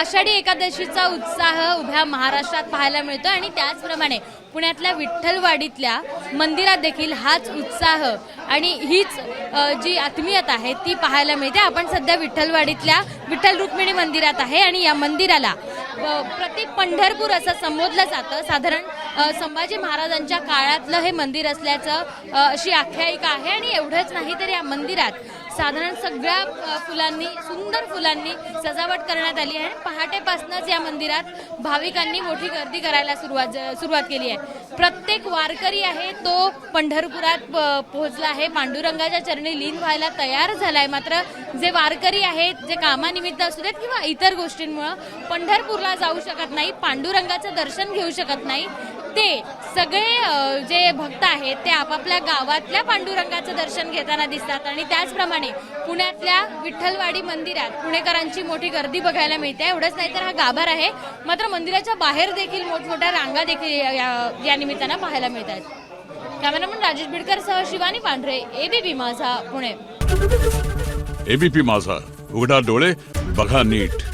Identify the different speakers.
Speaker 1: आषाढी एकादशीचा उत्साह उभ्या महाराष्ट्रात पाहायला मिळतो आणि त्याचप्रमाणे पुण्यातल्या विठ्ठलवाडीतल्या मंदिरात देखील हाच उत्साह आणि हीच जी आत्मीयता आहे ती पाहायला मिळते. आपण सध्या विठ्ठलवाडीतल्या विठ्ठल रुक्मिणी मंदिरात आहे आणि या मंदिराला प्रत्येक प्रतीक पंढरपूर असं संबोधलं जातं. साधारण संभाजी महाराजांच्या काळातलं हे मंदिर असल्याचं अशी आख्यायिका आहे आणि एवढंच नाही तर या मंदिरात साधारण सगळ्या फुलांनी सुंदर फुलांनी सजावट करण्यात आली आहे. पहाटेपासूनच या मंदिरात भाविकांनी मोठी गर्दी करायला सुरुवात सुरुवात केली आहे. प्रत्येक वारकरी आहे तो पंढरपुरात प- पोहोचला आहे. पांडुरंगाच्या चरणी लीन व्हायला तयार झालाय. मात्र जे वारकरी आहेत जे कामानिमित्त असू देत किंवा इतर गोष्टींमुळं पंढरपूरला जाऊ शकत नाही पांडुरंगाचं दर्शन घेऊ शकत नाही. ते सगळे जे भक्त आहेत ते आपापल्या गावातल्या पांडुरंगाचं दर्शन घेताना दिसतात. आणि त्याचप्रमाणे पुण्यातल्या विठ्ठलवाडी मंदिरात पुणेकरांची मोठी गर्दी बघायला मिळते. एवढंच नाही तर हा गाभार आहे. मात्र मंदिराच्या बाहेर देखील मोठमोठ्या रांगा देखील या- या- या निमित्तानं पाहायला मिळत आहेत कॅमेरामन राजेश बिडकर सह शिवानी पांढरे एबीपी माझा पुणे.
Speaker 2: एबीपी माझा. उघडा डोळे बघा नीट.